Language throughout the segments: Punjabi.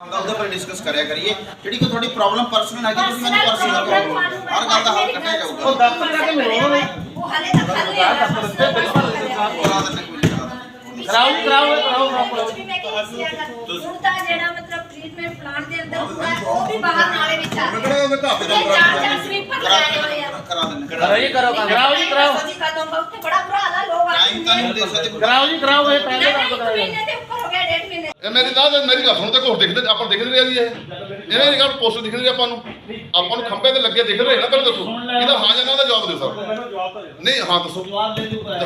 ਉਹਦੇ ਬਾਰੇ ਡਿਸਕਸ ਕਰਿਆ ਕਰੀਏ। ਜਿਹੜੀ ਕਿ ਤੁਹਾਡੀ ਪ੍ਰੋਬਲਮ ਪਰਸਨਲ ਹੈਗੀ ਤੁਸੀਂ ਮੈਨੂੰ ਪਰਸਨਲ ਪ੍ਰੋਬਲਮ ਹਰ ਗੱਲ ਦਾ ਹੱਲ ਕੱਢਿਆ ਜਾਊਗਾ। ਉਹ ਦਫ਼ਤਰ ਜਾ ਕੇ ਮਿਲੋ ਨਾ ਉਹ ਹਲੇ ਤੱਕ ਹੱਲ ਨਹੀਂ ਕੋਈ ਨਹੀਂ ਕਰਾ ਦਿੰਦੇ ਕਰਾਓ ਕਰਾਓ ਕਰਾਓ ਕਰਾਓ। ਕਿਹਾ ਹੁਣ ਤਾਂ ਜਿਹੜਾ ਮਤਲਬ ਟ੍ਰੀਟਮੈਂਟ ਪਲਾਂਟ ਦੇ ਅੰਦਰ ਹੁੰਦਾ ਹੈ, ਉਹ ਵੀ ਬਾਹਰ ਨਾਲੇ ਵਿੱਚ ਆ ਕਿਹੜਾ ਉਹਦੇ ਢਾਬੇ ਦਾ ਚਾਰ ਚਾਰ ਸਵੀਪਰ ਲਗਾਏ ਹੋਏ ਆ। ਕਰਾ ਦਿੰਦੇ ਕਰੋ ਜੀ ਕਰੋ ਕਰਾਓ। ਜੀ ਕਰਾਓ ਜੀ ਕਦੋਂ ਉੱਥੇ ਬੜਾ ਬੁਰਾ ਹਾਲ ਆ ਲੋਕ ਆ ਟਾਈਮ ਤਾਂ ਨਹੀਂ ਦੇ ਸਕਦੇ ਕਰਾਓ ਜੀ ਕਰਾਓ ਇਹ ਪਹਿਲੇ ਕੰਮ ਕਰਾਓ। ਦੇ ਇਹ ਮੇਰੀ ਨਾ ਮੇਰੀ ਗੱਲ ਸੁਣ ਤੇ ਕੋਰ ਦਿਖਦੇ ਆਪਾਂ ਨੂੰ ਦਿਖ ਰਿਹਾ ਜੀ ਇਹ। ਇਹਨਾਂ ਦੀ ਗੱਲ ਪੋਸਟ ਦਿਖ ਰਹੀ ਆਪਾਂ ਨੂੰ। ਆਪਾਂ ਨੂੰ ਖੰਭੇ ਤੇ ਲੱਗੇ ਦਿਖ ਰਹੇ ਨਾ ਪਹਿਲਾਂ ਦੱਸੋ ਇਹਦਾ ਹਾਂ ਜਾਂ ਨਾ ਦਾ ਜਵਾਬ ਦਿਓ ਸਰ। ਮੈਨੂੰ ਜਵਾਬ ਤਾਂ ਦੇ ਨਹੀਂ ਹਾਂ ਦੱਸੋ।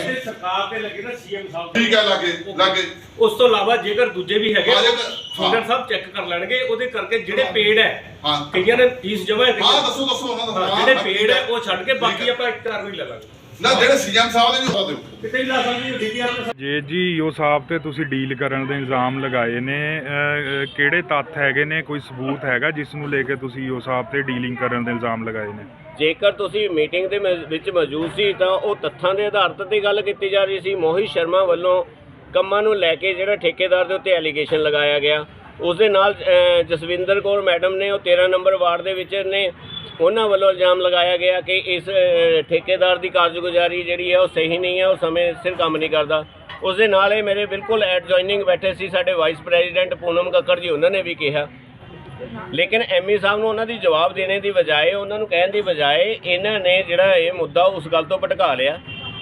ਇਹ ਸਰਕਾਰ ਤੇ ਲੱਗੇ ਨਾ ਸੀਐਮ ਸਾਹਿਬ ਠੀਕ ਹੈ ਲੱਗੇ ਲੱਗੇ। ਉਸ ਤੋਂ ਇਲਾਵਾ ਜੇਕਰ ਦੂਜੇ ਵੀ ਹੈਗੇ ਹਾਂ, ਜੇਕਰ-। ਸਾਹਿਬ ਚੈੱਕ ਕਰ ਲੈਣਗੇ ਉਹਦੇ ਕਰਕੇ ਜਿਹੜੇ ਪੇੜ ਹੈ ਹਾਂ। ਕਈਆਂ ਨੇ ਫੀਸ ਜਮ੍ਹਾਂ ਹੈ ਹਾਂ ਦੱਸੋ ਦੱਸੋ ਉਹਨਾਂ ਦਾ ਹਾਂ, ਜਿਹੜੇ ਪੇੜ ਹੈ ਉਹ ਛੱਡ ਕੇ ਬਾਕੀ ਆਪਾਂ ਇੱਕ ਕਾਰਵਾਈ ਲੈ ਲਾਂਗੇ। ਨਾ ਜਿਹੜੇ ਸੀਐਮ ਸਾਹਿਬ ਦੇ ਵੀ ਹੋ ਦਿਓ। ਕਿਤੇ ਹੀ ਲਾ ਸਕਦੇ ਡੀਟੀਆਰ ਦੇ ਜੇ ਜੀ ਈਓ ਸਾਹਿਬ ਤੇ ਤੁਸੀਂ ਡੀਲ ਕਰਨ ਦੇ ਇਲਜ਼ਾਮ ਲਗਾਏ ਨੇ ਕਿਹੜੇ ਤੱਥ ਹੈਗੇ ਨੇ ਕੋਈ ਸਬੂਤ ਹੈਗਾ ਜਿਸ ਨੂੰ ਲੈ ਕੇ ਤੁਸੀਂ ਈਓ ਸਾਹਿਬ ਤੇ ਡੀਲਿੰਗ ਕਰਨ ਦੇ ਇਲਜ਼ਾਮ ਲਗਾਏ ਨੇ? ਜੇਕਰ ਤੁਸੀਂ ਮੀਟਿੰਗ ਦੇ ਵਿੱਚ ਮੌਜੂਦ ਸੀ ਤਾਂ ਉਹ ਤੱਥਾਂ ਦੇ ਆਧਾਰ ਤੇ ਗੱਲ ਕੀਤੀ ਜਾ ਰਹੀ ਸੀ। ਮੋਹਿਤ ਸ਼ਰਮਾ ਵੱਲੋਂ ਕੰਮਾਂ ਨੂੰ ਲੈ ਕੇ ਜਿਹੜਾ ਠੇਕੇਦਾਰ ਦੇ ਉੱਤੇ ਐਲੀਗੇਸ਼ਨ ਲਗਾਇਆ ਗਿਆ। ਉਸ ਦੇ ਨਾਲ ਜਸਵਿੰਦਰ ਕੌਰ ਮੈਡਮ ਨੇ ਉਹ 13 ਨੰਬਰ ਵਾਰਡ ਦੇ ਵਿੱਚ ਨੇ। ਉਹਨਾਂ ਵੱਲੋਂ ਇਲਜ਼ਾਮ ਲਗਾਇਆ ਗਿਆ ਕਿ ਇਸ ਠੇਕੇਦਾਰ ਦੀ ਕਾਰਜਗੁਜ਼ਾਰੀ ਜਿਹੜੀ ਹੈ ਉਹ ਸਹੀ ਨਹੀਂ ਹੈ, ਉਹ ਸਮੇਂ ਸਿਰ ਕੰਮ ਨਹੀਂ ਕਰਦਾ। ਉਸ ਦੇ ਨਾਲ ਇਹ ਮੇਰੇ ਬਿਲਕੁਲ ਐਡਜੋਇਨਿੰਗ ਬੈਠੇ ਸੀ ਸਾਡੇ ਵਾਈਸ ਪ੍ਰੈਜ਼ੀਡੈਂਟ ਪੂਨਮ ਕੱਕੜ ਜੀ, ਉਹਨਾਂ ਨੇ ਵੀ ਕਿਹਾ। ਲੇਕਿਨ ਐਮਈ ਸਾਹਿਬ ਨੂੰ ਉਹਨਾਂ ਦੀ ਜਵਾਬ ਦੇਣੇ ਦੀ ਬਜਾਏ, ਉਹਨਾਂ ਨੂੰ ਕਹਿਣ ਦੀ ਬਜਾਏ ਇਹਨਾਂ ਨੇ ਜਿਹੜਾ ਇਹ ਮੁੱਦਾ ਉਸ ਗੱਲ ਤੋਂ ਭਟਕਾ ਲਿਆ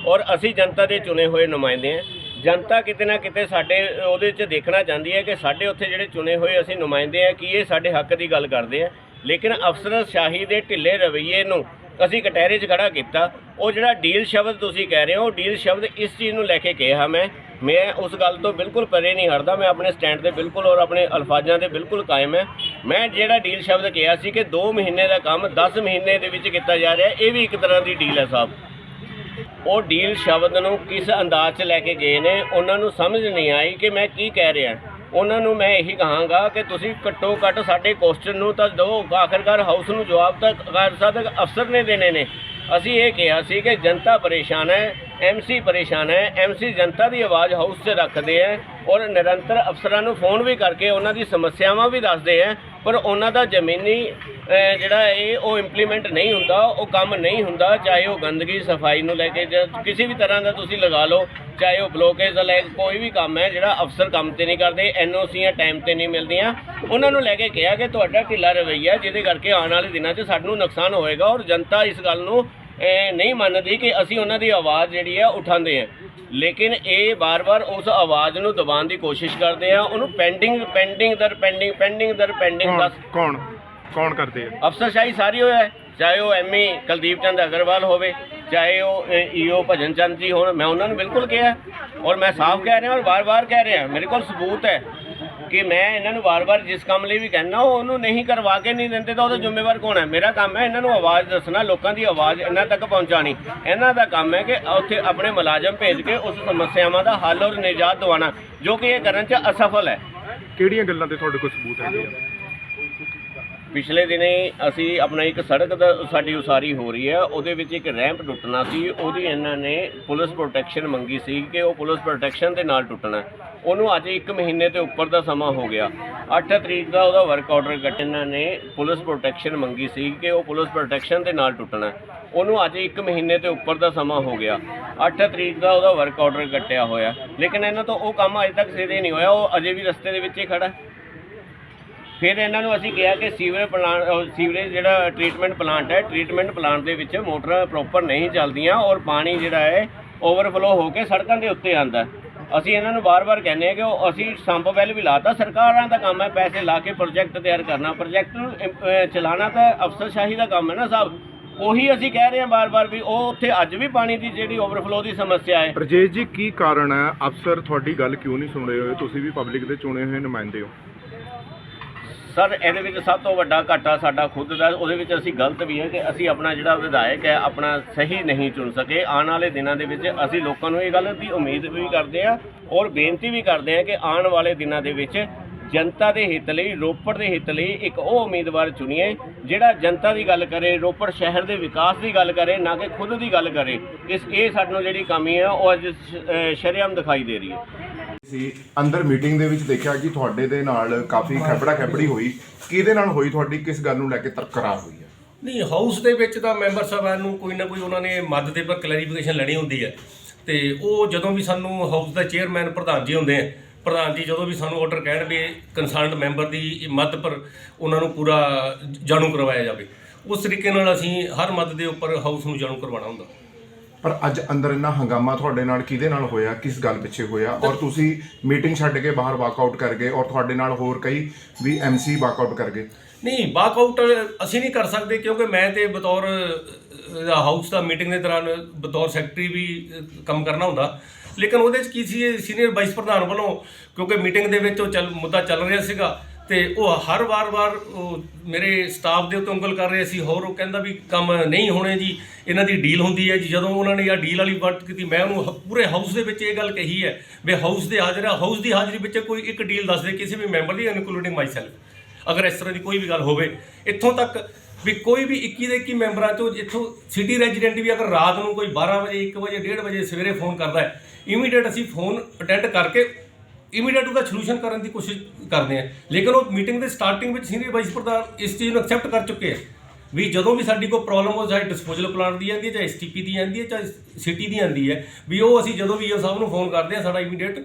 ਔਰ ਅਸੀਂ ਜਨਤਾ ਦੇ ਚੁਣੇ ਹੋਏ ਨੁਮਾਇੰਦੇ ਹਾਂ। ਜਨਤਾ ਕਿਤੇ ਨਾ ਕਿਤੇ ਸਾਡੇ, ਉਹਦੇ 'ਚ ਦੇਖਣਾ ਚਾਹੁੰਦੀ ਹੈ ਕਿ ਸਾਡੇ ਉੱਥੇ ਜਿਹੜੇ ਚੁਣੇ ਹੋਏ ਅਸੀਂ ਨੁਮਾਇੰਦੇ ਹਾਂ, ਕਿ ਇਹ ਸਾਡੇ ਹੱਕ ਦੀ ਗੱਲ ਕਰਦੇ ਆ? ਲੇਕਿਨ ਅਫਸਰ ਸ਼ਾਹੀ ਦੇ ਢਿੱਲੇ ਰਵੱਈਏ ਨੂੰ ਅਸੀਂ ਕਟਹਿਰੇ 'ਚ ਖੜਾ ਕੀਤਾ। ਉਹ ਜਿਹੜਾ ਡੀਲ ਸ਼ਬਦ ਤੁਸੀਂ ਕਹਿ ਰਹੇ ਹੋ ਉਹ ਡੀਲ ਸ਼ਬਦ ਇਸ ਚੀਜ਼ ਨੂੰ ਲੈ ਕੇ ਕਿਹਾ ਮੈਂ। ਮੈਂ ਉਸ ਗੱਲ ਤੋਂ ਬਿਲਕੁਲ ਪਰੇ ਨਹੀਂ ਹਟਦਾ, ਮੈਂ ਆਪਣੇ ਸਟੈਂਡ ਤੇ ਬਿਲਕੁਲ ਔਰ ਆਪਣੇ ਅਲਫਾਜ਼ਾਂ ਤੇ ਬਿਲਕੁਲ ਕਾਇਮ ਹੈ। ਮੈਂ ਜਿਹੜਾ ਡੀਲ ਸ਼ਬਦ ਕਿਹਾ ਸੀ ਕਿ 2 ਮਹੀਨੇ ਦਾ ਕੰਮ 10 ਮਹੀਨੇ ਦੇ ਵਿੱਚ ਕੀਤਾ ਜਾ ਰਿਹਾ, ਇਹ ਵੀ ਇੱਕ ਤਰ੍ਹਾਂ ਦੀ ਡੀਲ ਹੈ ਸਾਹਿਬ। ਉਹ ਡੀਲ ਸ਼ਬਦ ਨੂੰ ਕਿਸ ਅੰਦਾਜ਼ 'ਚ ਲੈ ਕੇ ਗਏ ਨੇ, ਉਹਨਾਂ ਨੂੰ ਸਮਝ ਨਹੀਂ ਆਈ ਕਿ ਮੈਂ ਕੀ ਕਹਿ ਰਿਹਾ। ਉਹਨਾਂ ਨੂੰ ਮੈਂ ਇਹੀ ਕਹਾਂਗਾ ਕਿ ਤੁਸੀਂ ਘੱਟੋ ਘੱਟ ਸਾਡੇ ਕੁਐਸਚਨ ਨੂੰ ਤਾਂ ਦਿਓ ਆਖਰਕਾਰ ਹਾਊਸ ਨੂੰ ਜਵਾਬ ਤਾਂ ਕਾਰਜ ਸਾਹਿਬ ਅਫਸਰ ਨੇ ਦੇਣੇ ਨੇ। ਅਸੀਂ ਇਹ ਕਿਹਾ ਸੀ ਕਿ ਜਨਤਾ ਪਰੇਸ਼ਾਨ ਹੈ ਐਮਸੀ ਪਰੇਸ਼ਾਨ ਹੈ। ਐਮਸੀ ਜਨਤਾ ਦੀ ਆਵਾਜ਼ ਹਾਊਸ 'ਚ ਰੱਖਦੇ ਹੈ ਔਰ ਨਿਰੰਤਰ ਅਫਸਰਾਂ ਨੂੰ ਫੋਨ ਵੀ ਕਰਕੇ ਉਹਨਾਂ ਦੀ ਸਮੱਸਿਆਵਾਂ ਵੀ ਦੱਸਦੇ ਹੈ। ਪਰ ਉਹਨਾਂ ਦਾ ਜ਼ਮੀਨੀ ਜਿਹੜਾ ਇਹ, ਉਹ ਇੰਪਲੀਮੈਂਟ ਨਹੀਂ ਹੁੰਦਾ, ਉਹ ਕੰਮ ਨਹੀਂ ਹੁੰਦਾ, ਚਾਹੇ ਉਹ ਗੰਦਗੀ ਸਫ਼ਾਈ ਨੂੰ ਲੈ ਕੇ ਜਾਂ ਕਿਸੇ ਵੀ ਤਰ੍ਹਾਂ ਦਾ ਤੁਸੀਂ ਲਗਾ ਲਓ, ਚਾਹੇ ਉਹ ਬਲੋਕੇਜ ਦਾ ਲੈ ਕੇ ਕੋਈ ਵੀ ਕੰਮ ਹੈ, ਜਿਹੜਾ ਅਫਸਰ ਕੰਮ ਤੇ ਨਹੀਂ ਕਰਦੇ ਐਨਓਸੀਆਂ ਟਾਈਮ ਤੇ ਨਹੀਂ ਮਿਲਦੀਆਂ। ਉਹਨਾਂ ਨੂੰ ਲੈ ਕੇ ਕਿਹਾ ਕਿ ਤੁਹਾਡਾ ਢਿੱਲਾ ਰਵੱਈਆ, ਜਿਹਦੇ ਕਰਕੇ ਆਉਣ ਵਾਲੇ ਦਿਨਾਂ 'ਚ ਸਾਨੂੰ ਨੁਕਸਾਨ ਹੋਏਗਾ ਔਰ ਜਨਤਾ ਇਸ ਗੱਲ ਨੂੰ ਨਹੀਂ ਮੰਨਦੀ ਕਿ ਅਸੀਂ ਉਹਨਾਂ ਦੀ ਆਵਾਜ਼ ਜਿਹੜੀ ਹੈ ਉਠਾਉਂਦੇ ਹਾਂ। ਲੇਕਿਨ ਇਹ ਬਾਰ-ਬਾਰ ਉਸ ਆਵਾਜ਼ ਨੂੰ ਦਬਾਉਣ ਦੀ ਕੋਸ਼ਿਸ਼ ਕਰਦੇ ਆ। ਉਹਨੂੰ ਪੈਂਡਿੰਗ ਪੈਂਡਿੰਗ ਦਰ ਪੈਂਡਿੰਗ ਪੈਂਡਿੰਗ ਦਰ ਪੈਂਡਿੰਗ ਬਸ ਕੌਣ ਕੌਣ ਕਰਦੇ ਆ? ਅਫਸਰਸ਼ਾਹੀ ਸਾਰੀ ਹੋਇਆ। ਹੈ ਚਾਹੇ ਉਹ ਐਮਈ ਕੁਲਦੀਪ ਚੰਦ ਅਗਰਵਾਲ ਹੋਵੇ ਚਾਹੇ ਉਹ ਈਓ ਭਜਨ ਚੰਦ ਜੀ ਹੋਣ ਮੈਂ ਉਹਨਾਂ ਨੂੰ ਬਿਲਕੁਲ ਕਿਹਾ। ਔਰ ਮੈਂ ਸਾਫ਼ ਕਹਿ ਰਿਹਾ ਔਰ ਵਾਰ-ਵਾਰ ਕਹਿ ਰਿਹਾ। ਮੇਰੇ ਕੋਲ ਸਬੂਤ ਹੈ। ਕਿ ਮੈਂ ਇਹਨਾਂ ਨੂੰ ਵਾਰ-ਵਾਰ ਜਿਸ ਕੰਮ ਲਈ ਵੀ ਕਹਿਣਾ ਉਹ ਉਹਨੂੰ ਨਹੀਂ ਕਰਵਾ ਕੇ ਨਹੀਂ ਦਿੰਦੇ ਤਾਂ ਉਹਦਾ ਜ਼ਿੰਮੇਵਾਰ ਕੌਣ ਹੈ? ਮੇਰਾ ਕੰਮ ਹੈ ਇਹਨਾਂ ਨੂੰ ਆਵਾਜ਼ ਦੱਸਣਾ ਲੋਕਾਂ ਦੀ ਆਵਾਜ਼ ਇਹਨਾਂ ਤੱਕ ਪਹੁੰਚਾਣੀ ਇਹਨਾਂ ਦਾ ਕੰਮ ਹੈ ਕਿ ਉੱਥੇ ਆਪਣੇ ਮੁਲਾਜ਼ਮ ਭੇਜ ਕੇ ਉਸ ਸਮੱਸਿਆਵਾਂ ਦਾ ਹੱਲ ਔਰ ਨਿਜਾਤ ਦਿਵਾਉਣਾ ਜੋ ਕਿ ਇਹ ਕਰਨ 'ਚ ਅਸਫਲ ਹੈ। ਕਿਹੜੀਆਂ ਗੱਲਾਂ ਤੇ ਤੁਹਾਡੇ ਕੋਲ ਸਬੂਤ ਹੈਗੇ ਆ? ਪਿਛਲੇ ਦਿਨੇ ਅਸੀਂ ਆਪਣਾ ਇੱਕ ਸੜਕ ਦਾ ਸਾਡੀ ਉਸਾਰੀ ਹੋ ਰਹੀ ਹੈ, ਉਹਦੇ ਵਿੱਚ ਇੱਕ ਰੈਂਪ ਟੁੱਟਣਾ ਸੀ, ਉਹਦੀ ਇਹਨਾਂ ਨੇ ਪੁਲਿਸ ਪ੍ਰੋਟੈਕਸ਼ਨ ਮੰਗੀ ਸੀ ਕਿ ਉਹ ਪੁਲਿਸ ਪ੍ਰੋਟੈਕਸ਼ਨ ਦੇ ਨਾਲ ਟੁੱਟਣਾ। ਉਹਨੂੰ ਅੱਜ 1 ਮਹੀਨੇ ਤੇ ਉੱਪਰ ਦਾ ਸਮਾਂ ਹੋ ਗਿਆ। 8 ਤਰੀਕ ਦਾ ਉਹਦਾ ਵਰਕ ਆਰਡਰ ਕੱਟ ਇਹਨਾਂ ਨੇ ਪੁਲਿਸ ਪ੍ਰੋਟੈਕਸ਼ਨ ਮੰਗੀ ਸੀ ਕਿ ਉਹ ਪੁਲਿਸ ਪ੍ਰੋਟੈਕਸ਼ਨ ਦੇ ਨਾਲ ਟੁੱਟਣਾ। ਉਹਨੂੰ ਅੱਜ 1 ਮਹੀਨੇ ਤੇ ਉੱਪਰ ਦਾ ਸਮਾਂ ਹੋ ਗਿਆ। 8 ਤਰੀਕ ਦਾ ਉਹਦਾ ਵਰਕ ਆਰਡਰ ਕੱਟਿਆ ਹੋਇਆ। ਲੇਕਿਨ ਇਹਨਾਂ ਤੋਂ ਉਹ ਕੰਮ ਅਜੇ ਤੱਕ ਸਿਰੇ ਨਹੀਂ ਹੋਇਆ, ਉਹ ਅਜੇ ਵੀ ਰਸਤੇ ਦੇ ਵਿੱਚ ਹੀ ਖੜਾ। ਫਿਰ ਇਹਨਾਂ ਨੂੰ ਅਸੀਂ ਕਿਹਾ ਕਿ ਸੀਵਰੇਜ ਪਲਾਂਟ ਸੀਵਰੇਜ ਜਿਹੜਾ ਟ੍ਰੀਟਮੈਂਟ ਪਲਾਂਟ ਹੈ, ਟ੍ਰੀਟਮੈਂਟ ਪਲਾਂਟ ਦੇ ਵਿੱਚ ਮੋਟਰਾਂ ਪ੍ਰੋਪਰ ਨਹੀਂ ਚੱਲਦੀਆਂ ਔਰ ਪਾਣੀ ਜਿਹੜਾ ਹੈ ਓਵਰਫਲੋ ਹੋ ਕੇ ਸੜਕਾਂ ਦੇ ਉੱਤੇ ਆਂਦਾ ਅਸੀਂ ਇਹਨਾਂ ਨੂੰ ਬਾਰ-ਬਾਰ ਕਹਿੰਦੇ ਆ ਕਿ ਉਹ ਅਸੀਂ ਸੰਪ ਵੈਲ ਵੀ ਲਾਤਾ, ਸਰਕਾਰਾਂ ਦਾ ਕੰਮ ਹੈ ਪੈਸੇ ਲਾ ਕੇ ਪ੍ਰੋਜੈਕਟ ਤਿਆਰ ਕਰਨਾ, ਪ੍ਰੋਜੈਕਟ ਨੂੰ ਇੰਪ- ਚਲਾਉਣਾ ਤਾਂ ਅਫਸਰਸ਼ਾਹੀ ਦਾ ਕੰਮ ਹੈ ਨਾ ਸਾਹਿਬ। ਉਹੀ ਅਸੀਂ ਕਹਿ ਰਹੇ ਹਾਂ ਬਾਰ-ਬਾਰ ਵੀ ਉਹ ਉੱਥੇ ਅੱਜ ਵੀ ਪਾਣੀ ਦੀ ਜਿਹੜੀ ਓਵਰਫਲੋ ਦੀ ਸਮੱਸਿਆ ਹੈ। ਰਜੇਸ਼ ਜੀ, ਕੀ ਕਾਰਨ ਹੈ? ਅਫਸਰ ਤੁਹਾਡੀ ਗੱਲ ਕਿਉਂ ਨਹੀਂ ਸੁਣ ਰਹੇ ਹੋਏ? ਤੁਸੀਂ ਵੀ ਪਬਲਿਕ ਦੇ ਚੁਣੇ ਹੋਏ ਨੁਮਾਇੰਦੇ ਹੋ। ਸਰ, ਇਹਦੇ ਵਿੱਚ ਸਭ ਤੋਂ ਵੱਡਾ ਘਾਟਾ ਸਾਡਾ ਖੁਦ ਦਾ, ਉਹਦੇ ਵਿੱਚ ਅਸੀਂ ਗਲਤ ਵੀ ਹੈ ਕਿ ਅਸੀਂ ਆਪਣਾ ਜਿਹੜਾ ਵਿਧਾਇਕ ਹੈ, ਆਪਣਾ ਸਹੀ ਨਹੀਂ ਚੁਣ ਸਕੇ। ਆਉਣ ਵਾਲੇ ਦਿਨਾਂ ਦੇ ਵਿੱਚ ਅਸੀਂ ਲੋਕਾਂ ਨੂੰ ਇਹ ਗੱਲ ਦੀ ਉਮੀਦ ਵੀ ਕਰਦੇ ਆ ਔਰ ਬੇਨਤੀ ਵੀ ਕਰਦੇ ਆ ਕਿ ਆਉਣ ਵਾਲੇ ਦਿਨਾਂ ਦੇ ਵਿੱਚ ਜਨਤਾ ਦੇ ਹਿੱਤ ਲਈ, ਰੋਪੜ ਦੇ ਹਿੱਤ ਲਈ ਇੱਕ ਉਹ ਉਮੀਦਵਾਰ ਚੁਣੀਏ, ਜਿਹੜਾ ਜਨਤਾ ਦੀ ਗੱਲ ਕਰੇ, ਰੋਪੜ ਸ਼ਹਿਰ ਦੇ ਵਿਕਾਸ ਦੀ ਗੱਲ ਕਰੇ, ਨਾ ਕਿ ਖੁਦ ਦੀ ਗੱਲ ਕਰੇ। ਇਸ, ਇਹ ਸਾਨੂੰ ਜਿਹੜੀ ਕਮੀ ਹੈ, ਉਹ ਅੱਜ ਸ਼- ਸ਼ਰੇਆਮ ਦਿਖਾਈ ਦੇ ਰਹੀ ਹੈ। ਸੀ ਅੰਦਰ ਮੀਟਿੰਗ ਦੇ ਵਿੱਚ ਦੇਖਿਆ ਕਿ ਤੁਹਾਡੇ ਦੇ ਨਾਲ ਕਾਫੀ ਖੈਬੜਾ ਖੈਬੜੀ ਹੋਈ। ਕਿਹਦੇ ਨਾਲ ਹੋਈ ਤੁਹਾਡੀ? ਕਿਸ ਗੱਲ ਨੂੰ ਲੈ ਕੇ ਤਕਰਾਰ ਹੋਈ ਹੈ? ਨਹੀਂ ਹਾਊਸ ਦੇ ਵਿੱਚ ਤਾਂ ਮੈਂਬਰ ਸਾਹਿਬਾਨ ਨੂੰ ਕੋਈ ਨਾ ਕੋਈ ਉਹਨਾਂ ਨੇ ਮੱਦ ਦੇ ਪਰ ਕਲੈਰੀਫਿਕੇਸ਼ਨ ਲੈਣੀ ਹੁੰਦੀ ਹੈ। ਤੇ ਉਹ ਜਦੋਂ ਵੀ ਸਾਨੂੰ ਹਾਊਸ ਦਾ ਚੇਅਰਮੈਨ ਪ੍ਰਧਾਨ ਜੀ ਹੁੰਦੇ ਆ ਪ੍ਰਧਾਨ ਜੀ ਜਦੋਂ ਵੀ ਸਾਨੂੰ ਆਰਡਰ ਕਹਿਣ ਵੀ ਕੰਸਰਨਡ ਮੈਂਬਰ ਦੀ ਮੱਦ ਪਰ ਉਹਨਾਂ ਨੂੰ ਪੂਰਾ ਜਾਣੂ ਕਰਵਾਇਆ ਜਾਵੇ ਉਸ ਤਰੀਕੇ ਨਾਲ ਅਸੀਂ ਹਰ ਮੱਦ ਦੇ ਉੱਪਰ ਹਾਊਸ ਨੂੰ ਜਾਣੂ ਕਰਵਾਉਣਾ ਹੁੰਦਾ। ਪਰ ਅੱਜ ਅੰਦਰ ਇੰਨਾ ਹੰਗਾਮਾ ਤੁਹਾਡੇ ਨਾਲ ਕਿਹਦੇ ਨਾਲ ਹੋਇਆ? ਕਿਸ ਗੱਲ ਪਿੱਛੇ ਹੋਇਆ? ਔਰ ਤੁਸੀਂ ਮੀਟਿੰਗ ਛੱਡ ਕੇ ਬਾਹਰ ਵਾਕਆਊਟ ਕਰ ਗਏ ਔਰ ਤੁਹਾਡੇ ਨਾਲ ਹੋਰ ਕਈ ਵੀ ਐਮਸੀ ਵਾਕਆਊਟ ਕਰ ਗਏ? ਨਹੀਂ ਵਾਕਆਊਟ ਅਸੀਂ ਨਹੀਂ ਕਰ ਸਕਦੇ ਕਿਉਂਕਿ ਮੈਂ ਤੇ ਬਤੌਰ ਹਾਊਸ ਦਾ ਮੀਟਿੰਗ ਦੇ ਦੌਰਾਨ ਬਤੌਰ ਸੈਕਟਰੀ ਵੀ ਕੰਮ ਕਰਨਾ ਹੁੰਦਾ। ਲੇਕਿਨ ਉਹਦੇ ਚ ਕੀ ਸੀ ਸੀਨੀਅਰ ਵਾਈਸ ਪ੍ਰਧਾਨ ਵੱਲੋਂ ਕਿਉਂਕਿ ਮੀਟਿੰਗ ਦੇ ਵਿੱਚ ਉਹ ਚੱਲ, ਮੁੱਦਾ ਚੱਲ ਰਿਹਾ ਸੀਗਾ। ਤੇ ਉਹ ਹਰ ਵਾਰ-ਵਾਰ ਉਹ ਮੇਰੇ ਸਟਾਫ ਦੇ ਉੱਤੇ ਉਂਗਲ ਕਰ ਰਹੇ ਸੀ, ਹੋਰ ਉਹ ਕਹਿੰਦਾ ਵੀ ਕੰਮ ਨਹੀਂ ਹੋਣੇ ਜੀ, ਇਹਨਾਂ ਦੀ ਡੀਲ ਹੁੰਦੀ ਹੈ ਜੀ। ਜਦੋਂ ਉਹਨਾਂ ਨੇ ਇਹ ਡੀਲ ਵਾਲੀ ਵਰਤ ਕੀਤੀ, ਮੈਂ ਉਹਨੂੰ ਹ- ਪੂਰੇ ਹਾਊਸ ਦੇ ਵਿੱਚ ਇਹ ਗੱਲ ਕਹੀ ਹੈ ਵੀ ਹਾਊਸ ਦੇ ਹਾਜ਼ਰ ਹਾਊਸ ਦੀ ਹਾਜ਼ਰੀ ਵਿੱਚ ਕੋਈ ਇੱਕ ਡੀਲ ਦੱਸ ਦੇ, ਕਿਸੇ ਵੀ ਮੈਂਬਰ ਦੀ ਇਨਕਲੂਡਿੰਗ ਮਾਈਸੈਲਫ ਅਗਰ ਇਸ ਤਰ੍ਹਾਂ ਦੀ ਕੋਈ ਵੀ ਗੱਲ ਹੋਵੇ, ਇੱਥੋਂ ਤੱਕ ਵੀ ਕੋਈ ਵੀ 21 ਦੇ 21 ਮੈਂਬਰਾਂ ਚੋਂ ਜਿੱਥੋਂ ਸਿਟੀ ਰੈਜ਼ੀਡੈਂਟ ਵੀ ਅਗਰ ਰਾਤ ਨੂੰ ਕੋਈ 12 ਵਜੇ 1 ਵਜੇ 1:30 ਵਜੇ ਸਵੇਰੇ ਫੋਨ ਕਰਦਾ ਹੈ ਇਮੀਡੀਏਟ ਅਸੀਂ ਫੋਨ ਅਟੈਂਡ ਕਰਕੇ ਇਮੀਡੀਏਟ ਉਹਦਾ ਸੋਲੂਸ਼ਨ ਕਰਨ ਦੀ ਕੋਸ਼ਿਸ਼ ਕਰਦੇ ਹਾਂ ਲੇਕਿਨ ਉਹ ਮੀਟਿੰਗ ਦੇ ਸਟਾਰਟਿੰਗ ਵਿੱਚ ਸੀਨੀਅਰ ਵਾਈਸ ਪ੍ਰਧਾਨ ਇਸ ਚੀਜ਼ ਨੂੰ ਐਕਸੈਪਟ ਕਰ ਚੁੱਕੇ ਆ ਵੀ ਜਦੋਂ ਵੀ ਸਾਡੀ ਕੋਈ ਪ੍ਰੋਬਲਮ ਹੋ, ਚਾਹੇ ਡਿਸਪੋਜ਼ਲ ਪਲਾਂਟ ਦੀ ਆਂਦੀ ਹੈ, ਚਾਹੇ ਐਸਟੀਪੀ ਦੀ ਆਂਦੀ ਹੈ, ਚਾਹੇ ਸਿਟੀ ਦੀ ਆਂਦੀ ਹੈ, ਵੀ ਉਹ ਅਸੀਂ ਜਦੋਂ ਵੀ ਇਹ ਸਾਹਿਬ ਨੂੰ ਫੋਨ ਕਰਦੇ ਆ, ਸਾਡਾ ਇਮੀਡੀਏਟ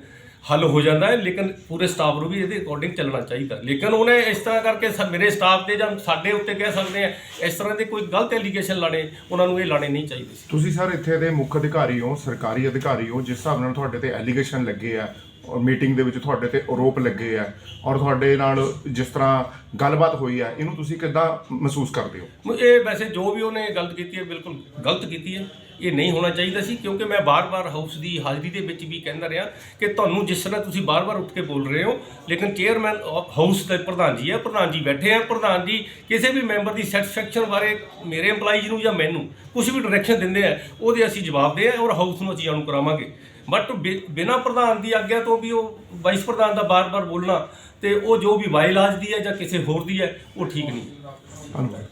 ਹੱਲ ਹੋ ਜਾਂਦਾ ਹੈ, ਲੇਕਿਨ ਪੂਰੇ ਸਟਾਫ ਨੂੰ ਵੀ ਇਹਦੇ ਅਕੋਰਡਿੰਗ ਚੱਲਣਾ ਚਾਹੀਦਾ। ਲੇਕਿਨ ਉਹਨੇ ਇਸ ਤਰ੍ਹਾਂ ਕਰਕੇ ਮੇਰੇ ਸਟਾਫ ਤੇ ਜਾਂ ਸਾਡੇ ਉੱਤੇ ਕਹਿ ਸਕਦੇ ਆ, ਇਸ ਤਰ੍ਹਾਂ ਦੇ ਕੋਈ ਗਲਤ ਐਲੀਗੇਸ਼ਨ ਲਾਣੇ, ਉਹਨਾਂ ਨੂੰ ਇਹ ਲਾਣੇ ਨਹੀਂ ਚਾਹੀਦੇ। ਤੁਸੀਂ ਸਰ ਇੱਥੇ ਦੇ ਮੁੱਖ ਅਧਿਕਾਰੀ ਹੋ, ਸਰਕਾਰੀ ਅਧਿਕਾਰੀ ਹੋ, ਜਿਸ ਹਿਸਾਬ ਨਾਲ ਤੁਹਾਡੇ ਤੇ ਐਲੀਗੇਸ਼ਨ ਲੱਗੇ ਆ ਮੀਟਿੰਗ ਦੇ ਵਿੱਚ ਤੁਹਾਡੇ ਤੇ ਆਰੋਪ ਲੱਗੇ ਆ ਔਰ ਤੁਹਾਡੇ ਨਾਲ ਜਿਸ ਤਰ੍ਹਾਂ ਗੱਲਬਾਤ ਹੋਈ ਆ, ਇਹਨੂੰ ਤੁਸੀਂ ਕਿੱਦਾਂ ਮਹਿਸੂਸ ਕਰਦੇ ਹੋ? ਇਹ ਵੈਸੇ ਜੋ ਵੀ ਉਹਨੇ ਗਲਤ ਕੀਤੀ ਹੈ, ਬਿਲਕੁਲ ਗਲਤ ਕੀਤੀ ਹੈ। ਇਹ ਨਹੀਂ ਹੋਣਾ ਚਾਹੀਦਾ ਸੀ, ਕਿਉਂਕਿ ਮੈਂ ਬਾਰ-ਬਾਰ ਹਾਊਸ ਦੀ ਹਾਜ਼ਰੀ ਦੇ ਵਿੱਚ ਵੀ ਕਹਿੰਦਾ ਰਿਹਾ ਕਿ ਤੁਹਾਨੂੰ ਜਿਸ ਤਰ੍ਹਾਂ ਤੁਸੀਂ ਬਾਰ-ਬਾਰ ਉੱਠ ਕੇ ਬੋਲ ਰਹੇ ਹੋ, ਲੇਕਿਨ ਚੇਅਰਮੈਨ ਹਾਊਸ ਦੇ ਪ੍ਰਧਾਨ ਜੀ ਹੈ ਪ੍ਰਧਾਨ ਜੀ ਬੈਠੇ ਆ, ਪ੍ਰਧਾਨ ਜੀ ਕਿਸੇ ਵੀ ਮੈਂਬਰ ਦੀ ਸੈਟੀਸਫੈਕਸ਼ਨ ਬਾਰੇ ਮੇਰੇ EMPLOYEES ਨੂੰ ਜਾਂ ਮੈਨੂੰ ਕੁਝ ਵੀ ਡਾਇਰੈਕਸ਼ਨ ਦਿੰਦੇ ਆ, ਉਹਦੇ ਅਸੀਂ ਜਵਾਬ ਦੇ ਆ ਔਰ ਹਾਊਸ ਨੂੰ ਅਸੀਂ ਜਾਣੂ ਕਰਾਵਾਂਗੇ। ਬਟ ਬਿਨਾਂ ਪ੍ਰਧਾਨ ਦੀ ਆਗਿਆ ਤੋਂ ਵੀ ਉਹ ਵਾਈਸ ਪ੍ਰਧਾਨ ਦਾ ਬਾਰ-ਬਾਰ ਬੋਲਣਾ ਤੇ ਉਹ ਜੋ ਵੀ ਵਾਇਲਾਜ ਦੀ ਹੈ ਜਾਂ ਕਿਸੇ ਹੋਰ ਦੀ ਹੈ, ਉਹ ਠੀਕ ਨਹੀਂ। ਧੰਨਵਾਦ।